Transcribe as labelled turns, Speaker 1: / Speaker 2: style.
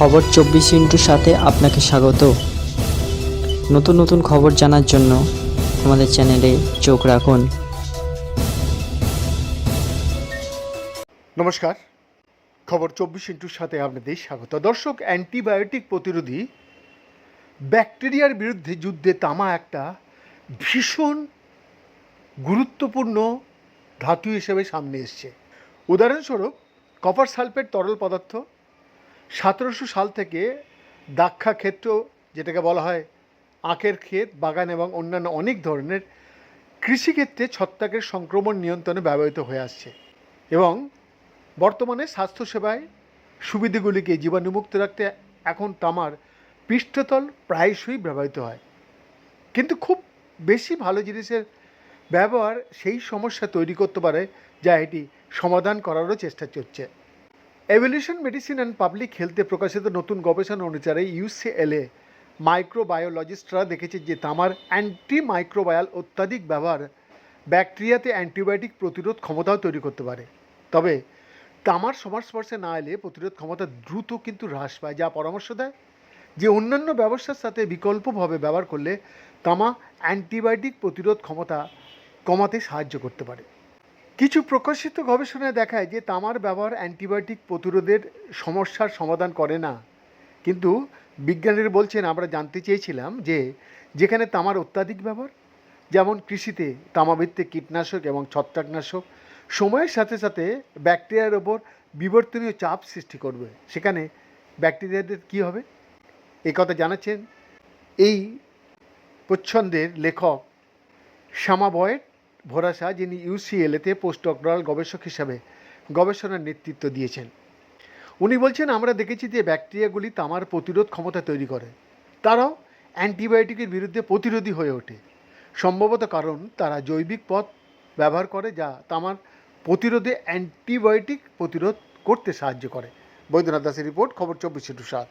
Speaker 1: খবর চব্বিশ ইন্টুর সাথে আপনাকে স্বাগত। নতুন নতুন খবর জানার জন্য আমাদের চ্যানেলে চোখ রাখুন।
Speaker 2: নমস্কার। খবর চব্বিশ ইন্টুর সাথে আপনাদের স্বাগত। দর্শক, অ্যান্টিবায়োটিক প্রতিরোধী ব্যাকটেরিয়ার বিরুদ্ধে যুদ্ধে তামা একটা ভীষণ গুরুত্বপূর্ণ ধাতু হিসেবে সামনে এসছে। উদাহরণস্বরূপ, কপার সালফেট তরল পদার্থ সতেরোশো সাল থেকে দাক্ষা ক্ষেত্র, যেটাকে বলা হয় আখের ক্ষেত, বাগান এবং অন্যান্য অনেক ধরনের কৃষিক্ষেত্রে ছত্রাকের সংক্রমণ নিয়ন্ত্রণে ব্যবহৃত হয়ে আসছে এবং বর্তমানে স্বাস্থ্যসেবায় সুবিধাগুলিকে জীবাণুমুক্ত রাখতে এখন তামার পৃষ্ঠতল প্রায়শই ব্যবহৃত হয়। কিন্তু খুব বেশি ভালো জিনিসের ব্যবহার সেই সমস্যা তৈরি করতে পারে যা এটি সমাধান করারও চেষ্টা চলছে। এভলিউশন মেডিসিন অ্যান্ড পাবলিক হেলথে প্রকাশিত নতুন গবেষণা অনুসারে ইউসিএলএ মাইক্রোবায়োলজিস্টরা দেখেছে যে তামার অ্যান্টি মাইক্রোবায়াল অত্যাধিক ব্যবহার ব্যাকটেরিয়াতে অ্যান্টিবায়োটিক প্রতিরোধ ক্ষমতাও তৈরি করতে পারে। তবে তামার সংস্পর্শে না এলে প্রতিরোধ ক্ষমতা দ্রুত কিন্তু হ্রাস পায়, যা পরামর্শ দেয় যে অন্যান্য ব্যবস্থার সাথে বিকল্পভাবে ব্যবহার করলে তামা অ্যান্টিবায়োটিক প্রতিরোধ ক্ষমতা কমাতে সাহায্য করতে পারে। কিছু প্রকাশিত গবেষণায় দেখায় যে তামার ব্যবহার অ্যান্টিবায়োটিক প্রতিরোধের সমস্যার সমাধান করে না। কিন্তু বিজ্ঞানীরা বলছেন, আমরা জানতে চেয়েছিলাম যে যেখানে তামার অত্যাধিক ব্যবহার, যেমন কৃষিতে তামাভিত্তিক কীটনাশক এবং ছত্রাকনাশক, সময়ের সাথে সাথে ব্যাকটেরিয়ার ওপর বিবর্তনীয় চাপ সৃষ্টি করবে। সেখানে ব্যাকটেরিয়াদের কী হবে? এই কথা জানাচ্ছেন এই প্রচ্ছন্দের লেখক শ্যামা বয়েট ভোরাসা যিনি ইউসিএলএতে পোস্ট ডক্টরাল গবেষক হিসাবে গবেষণার নেতৃত্ব দিয়েছেন। উনি বলছেন, আমরা দেখেছি যে ব্যাকটেরিয়াগুলি তামার প্রতিরোধ ক্ষমতা তৈরি করে। তারাও অ্যান্টিবায়োটিকের বিরুদ্ধে প্রতিরোধী হয়ে ওঠে। সম্ভবত কারণ তারা জৈবিক পথ ব্যবহার করে যা তামার প্রতিরোধে অ্যান্টিবায়োটিক প্রতিরোধ করতে সাহায্য করে। বৈদ্যনাথ দাসের রিপোর্ট, খবর চব্বিশ ইন্টু সাত।